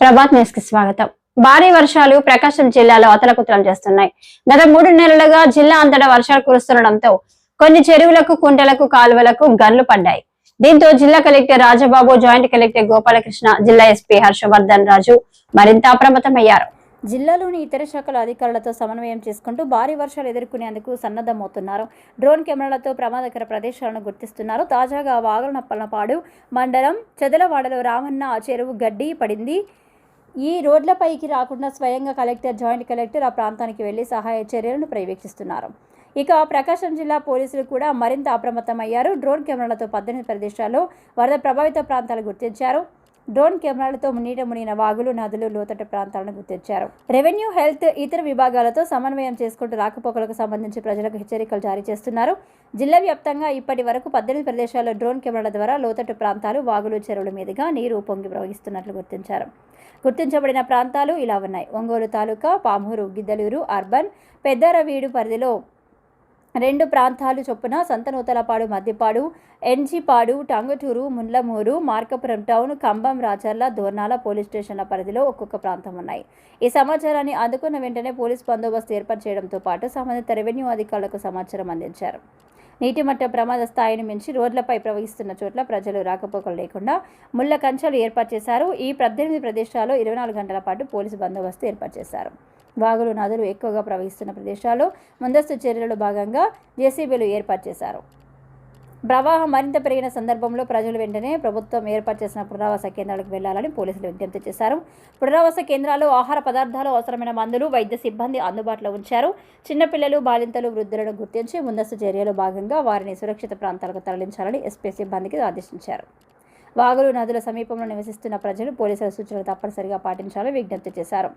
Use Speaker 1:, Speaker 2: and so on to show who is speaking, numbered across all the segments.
Speaker 1: ప్రభాత్ న్యూస్కి స్వాగతం. భారీ వర్షాలు ప్రకాశం జిల్లాలో అతలకుతలం చేస్తున్నాయి. గత మూడు నెలలుగా జిల్లా అంతటా వర్షాలు కురుస్తుండటంతో కొన్ని చెరువులకు కుంటలకు కాలువలకు గన్లు పడ్డాయి. దీంతో జిల్లా collector Rajababu joint collector Gopalakrishna జిల్లా ఎస్పీ హర్షవర్ధన్ రాజు మరింత అప్రమత్తమయ్యారు.
Speaker 2: జిల్లాలోని ఇతర శాఖల అధికారులతో సమన్వయం చేసుకుంటూ భారీ వర్షాలు ఎదుర్కొనేందుకు సన్నద్ధమవుతున్నారు. డ్రోన్ కెమెరాలతో ప్రమాదకర ప్రదేశాలను గుర్తిస్తున్నారు. తాజాగా వాగలనప్పలపాడు మండలం చెదలవాడలో రామన్న చెరువు గడ్డి పడింది. ఈ రోడ్లపైకి రాకుండా స్వయంగా కలెక్టర్ జాయింట్ కలెక్టర్ ఆ ప్రాంతానికి వెళ్ళి సహాయ చర్యలను పర్యవేక్షిస్తున్నారు. ఇక ప్రకాశం జిల్లా పోలీసులు కూడా మరింత అప్రమత్తమయ్యారు. డ్రోన్ కెమెరాలతో పద్దెనిమిది ప్రదేశాల్లో వరద ప్రభావిత ప్రాంతాలు గుర్తించారు. డ్రోన్ కెమెరాలతో నీట మునిగిన వాగులు నదులు లోతట్టు ప్రాంతాలను గుర్తించారు. రెవెన్యూ హెల్త్ ఇతర విభాగాలతో సమన్వయం చేసుకుంటూ రాకపోకలకు సంబంధించి ప్రజలకు హెచ్చరికలు జారీ చేస్తున్నారు. జిల్లా వ్యాప్తంగా ఇప్పటి వరకు పద్దెనిమిది ప్రదేశాల్లో డ్రోన్ కెమెరాల ద్వారా లోతట్టు ప్రాంతాలు వాగులు చెరువుల మీదుగా నీరు పొంగి ప్రవహిస్తున్నట్లు గుర్తించారు. గుర్తించబడిన ప్రాంతాలు ఇలా ఉన్నాయి. ఒంగోలు తాలూకా పామూరు గిద్దలూరు అర్బన్ పెద్దారవీడు పరిధిలో రెండు ప్రాంతాలు చొప్పున సంతనూతలపాడు మద్యపాడు ఎన్జిపాడు టంగుటూరు ముండ్లమూరు మార్కపురం టౌన్ కంబం రాచర్ల దోర్నాల పోలీస్ స్టేషన్ల పరిధిలో ఒక్కొక్క ప్రాంతం ఉన్నాయి. ఈ సమాచారాన్ని అందుకున్న వెంటనే పోలీస్ బందోబస్తు ఏర్పాటు చేయడంతో పాటు సంబంధిత రెవెన్యూ అధికారులకు సమాచారం అందించారు. నీటి మట్ట ప్రమాద స్థాయిని మించి రోడ్లపై ప్రవహిస్తున్న చోట్ల ప్రజలు రాకపోకలు లేకుండా ముళ్ళ కంచెలు ఏర్పాటు చేశారు. ఈ పద్దెనిమిది ప్రదేశాల్లో ఇరవై నాలుగు గంటల పాటు పోలీసు బందోబస్తు ఏర్పాటు చేశారు. వాగులు నదులు ఎక్కువగా ప్రవహిస్తున్న ప్రదేశాల్లో ముందస్తు చర్యలలో భాగంగా జేసీబీలు ఏర్పాటు చేశారు. ప్రవాహం మరింత పెరిగిన సందర్భంలో ప్రజలు వెంటనే ప్రభుత్వం ఏర్పాటు చేసిన పునరావాస కేంద్రాలకు వెళ్ళాలని పోలీసులు విజ్ఞప్తి చేశారు. పునరావాస కేంద్రాల్లో ఆహార పదార్థాలు అవసరమైన మందులు వైద్య సిబ్బంది అందుబాటులో ఉంచారు. చిన్నపిల్లలు బాలింతలు వృద్ధులను గుర్తించి ముందస్తు చర్యలో భాగంగా వారిని సురక్షిత ప్రాంతాలకు తరలించాలని ఎస్పీ సిబ్బందికి ఆదేశించారు. వాగులు నదుల సమీపంలో నివసిస్తున్న ప్రజలు పోలీసుల సూచనలు తప్పనిసరిగా పాటించాలని విజ్ఞప్తి చేశారు.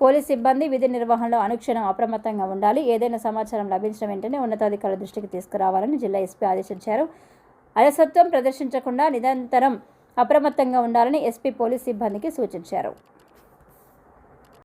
Speaker 2: పోలీస్ సిబ్బంది విధి నిర్వహణలో అనుక్షణం అప్రమత్తంగా ఉండాలి. ఏదైనా సమాచారం లభించిన వెంటనే ఉన్నతాధికారుల దృష్టికి తీసుకురావాలని జిల్లా ఎస్పీ ఆదేశించారు. అలసత్వం ప్రదర్శించకుండా నిరంతరం అప్రమత్తంగా ఉండాలని ఎస్పీ పోలీస్ సిబ్బందికి సూచించారు.